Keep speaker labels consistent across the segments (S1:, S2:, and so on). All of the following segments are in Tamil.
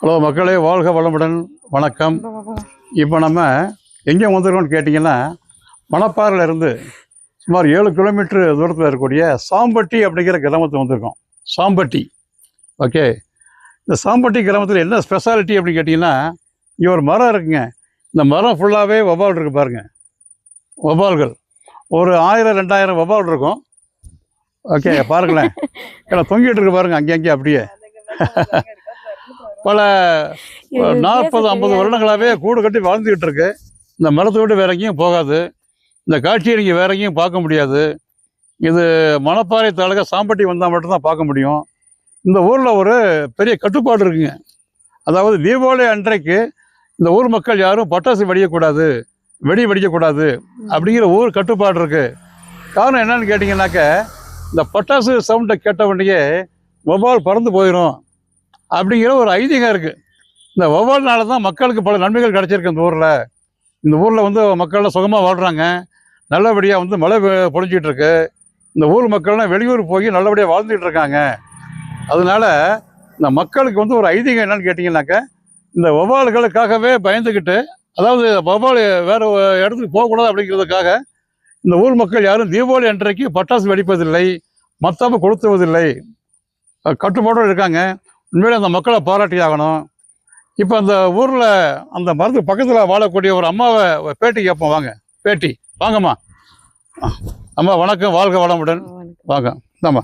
S1: ஹலோ மக்களே வாழ்க வளமுடன். வணக்கம். இப்போ நம்ம எங்கே வந்திருக்கோம்னு கேட்டிங்கன்னா மணப்பாறையில் இருந்து சுமார் ஏழு கிலோமீட்டர் தூரத்தில் இருக்கக்கூடிய சாம்பட்டி அப்படிங்கிற கிராமத்துக்கு வந்திருக்கோம். சாம்பட்டி. ஓகே. இந்த சாம்பட்டி கிராமத்தில் என்ன ஸ்பெஷாலிட்டி அப்படின்னு கேட்டிங்கன்னா இங்கே ஒரு மரம் இருக்குங்க. இந்த மரம் ஃபுல்லாகவே வபால் இருக்கு பாருங்க. வபால்கள் ஒரு ஆயிரம் ரெண்டாயிரம் வபால் இருக்கும். ஓகே பாருங்களேன். எல்லாம் தொங்கிட்டு இருக்கு பாருங்க அங்கே அங்கே அப்படியே. பல நாற்பது ஐம்பது வருடங்களாகவே கூடு கட்டி வாழ்ந்துக்கிட்டு இருக்கு. இந்த மரத்தை விட்டு வேற எங்கேயும் போகாது. இந்த காட்சியை நீங்கள் வேற எங்கேயும் பார்க்க முடியாது. இது மணப்பாறை தாலுகா சாம்பட்டி வந்தால் மட்டும்தான் பார்க்க முடியும். இந்த ஊரில் ஒரு பெரிய கட்டுப்பாடு இருக்குங்க. அதாவது தீபாவளி அன்றைக்கு இந்த ஊர் மக்கள் யாரும் பட்டாசு வெடிக்கக்கூடாது வெடி வெடிக்கக்கூடாது அப்படிங்கிற ஊர் கட்டுப்பாடு இருக்கு. காரணம் என்னன்னு கேட்டிங்கன்னாக்க இந்த பட்டாசு சவுண்டை கேட்ட உடனே மொபைல் பறந்து போயிடும் அப்படிங்கிற ஒரு ஐதீகம் இருக்குது இந்த வௌவால்னால தான் மக்களுக்கு பல நன்மைகள் கிடச்சிருக்கு இந்த ஊரில். இந்த ஊரில் வந்து மக்கள்லாம் சுகமாக வாழ்கிறாங்க நல்லபடியாக வந்து மழை பொழிஞ்சிகிட்டு இருக்கு இந்த ஊர் மக்கள்லாம் வெளியூர் போய் நல்லபடியாக வாழ்ந்துட்டு இருக்காங்க. அதனால இந்த மக்களுக்கு வந்து ஒரு ஐதீகம் என்னன்னு கேட்டிங்கனாக்க இந்த வௌவால்களுக்காகவே பயந்துக்கிட்டு அதாவது வௌவால் வேறு ஒரு இடத்துக்கு போகக்கூடாது அப்படிங்கிறதுக்காக இந்த ஊர் மக்கள் யாரும் தீபாவளி அன்றைக்கு பட்டாசு வெடிப்பதில்லை மத்தாப்பு கொளுத்துவதில்லை. கட்டுப்பாடும் கட்டுப்பாடோடு இருக்காங்க. உண்மையிலே அந்த மக்களை பாராட்டி ஆகணும் இப்போ அந்த ஊரில் அந்த மரத்துக்கு பக்கத்தில் வாழக்கூடிய ஒரு அம்மாவை பேட்டி கேட்போம். வாங்க. பேட்டி. வாங்கம்மா. அம்மா வணக்கம். வாழ்க வளமுடன். வாங்க. இந்தாம்மா.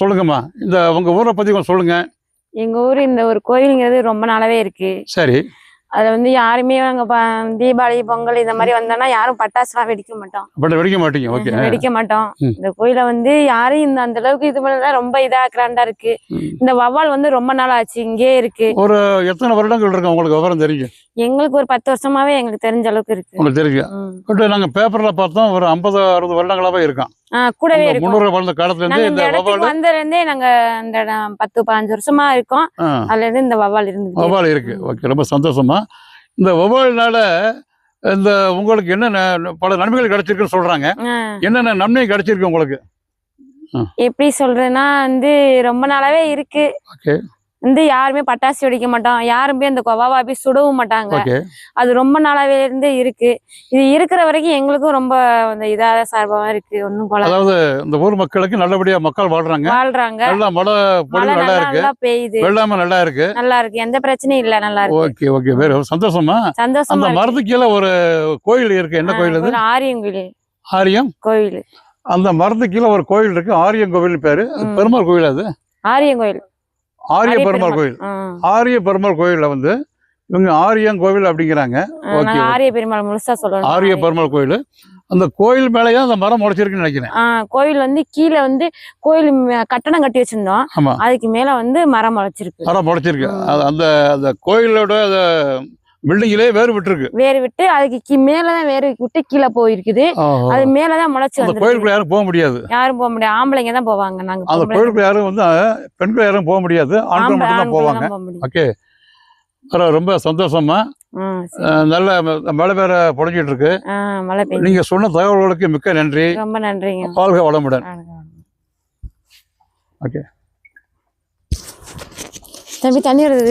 S1: சொல்லுங்கம்மா. இந்த உங்கள் ஊரை பற்றி கொஞ்சம் சொல்லுங்கள்
S2: எங்க ஊர் இந்த ஒரு கோயிலுங்கிறது ரொம்ப நாளாவே இருக்கு.
S1: சரி.
S2: அதுல வந்து யாருமே நாங்க ப- தீபாவளி பொங்கல் இந்த மாதிரி வந்தோம்னா யாரும் பட்டாசுலாம் வெடிக்க மாட்டோம்.
S1: பட் வெடிக்க மாட்டீங்க. ஓகே
S2: வெடிக்க மாட்டோம். இந்த கோயில வந்து யாரும் இந்த அந்த அளவுக்கு இது பண்ணல. ரொம்ப இதா கிராண்டா இருக்கு. இந்த வவ்வால் வந்து ரொம்ப நாள் ஆச்சு. இங்கே இருக்கு.
S1: ஒரு எத்தனை வருடங்கள் இருக்கு உங்களுக்கு விவரம் தெரியும்
S2: எங்களுக்கு ஒரு பத்து வருஷமாவே எங்களுக்கு தெரிஞ்ச அளவுக்கு இருக்கு.
S1: உங்களுக்கு தெரியும். பட் நாங்கள் பேப்பரில் பார்த்தோம் ஒரு ஐம்பது அறுபது வருடங்களாகவே இருக்கான்.
S2: கூடவே இருக்கும்.
S1: வௌவால்
S2: வந்ததுல இருந்தே நாங்க இந்த பத்து பதினஞ்சு வருஷமா இருக்கோம். அதுல இருந்து இந்த வவ்வால் இருந்து
S1: வௌவால் இருக்கு. ஓகே ரொம்ப சந்தோஷமா. இந்த வௌவால்னால இந்த உங்களுக்கு என்னென்ன பல நன்மைகள் கிடைச்சிருக்குன்னு சொல்றாங்க. என்னென்ன நன்மை கிடைச்சிருக்கு உங்களுக்கு?
S2: எப்படி சொல்றதுன்னா வந்து ரொம்ப நாளாவே இருக்கு.
S1: ஓகே.
S2: வந்து யாருமே பட்டாசு வெடிக்க மாட்டோம். யாருமே இந்த கொவாவா போய் சுடவும் மாட்டாங்க. அது ரொம்ப நாளாவே இருந்து இருக்கு. இது இருக்கிற வரைக்கும் எங்களுக்கும் ரொம்ப அந்த இதாத சார்பாக இருக்கு. ஒன்றும் கொலை
S1: அதாவது இந்த ஊர் மக்களுக்கு நல்லபடியா மக்கள் வாழ்றாங்க.
S2: வாழ்றாங்க.
S1: நல்லா மழை நல்லா இருக்கு.
S2: பெய்யுது.
S1: வெள்ளாம நல்லா இருக்கு.
S2: நல்லா இருக்கு. எந்த பிரச்சனையும் இல்ல நல்லா இருக்கு.
S1: Okay okay. வேற சந்தோஷமா? அந்த
S2: சந்தோஷமா இருக்கு.
S1: மரத்துக்கு கீழே ஒரு கோயில் இருக்கு. என்ன கோயில் அது?
S2: ஒரு ஆரியங்கோயில்
S1: ஆரியம்?
S2: கோயில்
S1: அந்த மரத்துக்கு கீழே ஒரு கோயில் இருக்கு. ஆரியம் கோவில் பேரு. பெருமாள் கோயில் அது?
S2: ஆரியங்கோயில்
S1: ஆரிய
S2: ஆரிய
S1: பெருமாள். கோயில். ஆரிய பெருமாள் கோயில்ல வந்து இவங்க ஆரியம் கோவில் அப்படிங்கிறாங்க.
S2: ஆரிய பெருமாள் முழுசா சொல்லணும்.
S1: ஆரிய பெருமாள் கோயில். அந்த கோயில் மேலேயே அந்த மரம் முளைச்சிருக்குன்னு நினைக்கிறேன்.
S2: கோயில் வந்து கீழே வந்து கோயில் ம- கட்டடம் கட்டி வச்சிருந்தோம்.
S1: ஆமா.
S2: அதுக்கு மேல வந்து மரம் முளைச்சிருக்கு.
S1: மரம் முளைச்சிருக்கு. அந்த அந்த கோயிலோட பில்டிங்கிலே வேறு விட்டுருக்கு
S2: வேறு விட்டு அதுக்கு மேலதான் வேறு விட்டு கீழே போயிருக்குது. அது மேலதான் முளைச்சு
S1: அந்த கோயிலுக்குள்ள யாரும் போக முடியாது.
S2: யாரும் போக முடியாது. ஆம்பளைங்க தான் போவாங்க. நாங்க
S1: அந்த கோயிலுக்குள்ள யாரும் வந்து பெண்கள் யாரும் போக முடியாது. ஆண்கள் மட்டும் தான் போவாங்க. ஓகே. ரொம்ப சந்தோஷமா. நல்ல மழை வேற பொழிஞ்சிட்டு இருக்கு நீங்க சொன்ன தகவல்களுக்கு மிக்க நன்றி.
S2: ரொம்ப நன்றிங்க.
S1: வாழ்க வளமுடன். ஓகே.
S2: தம்பி தண்ணி வருது?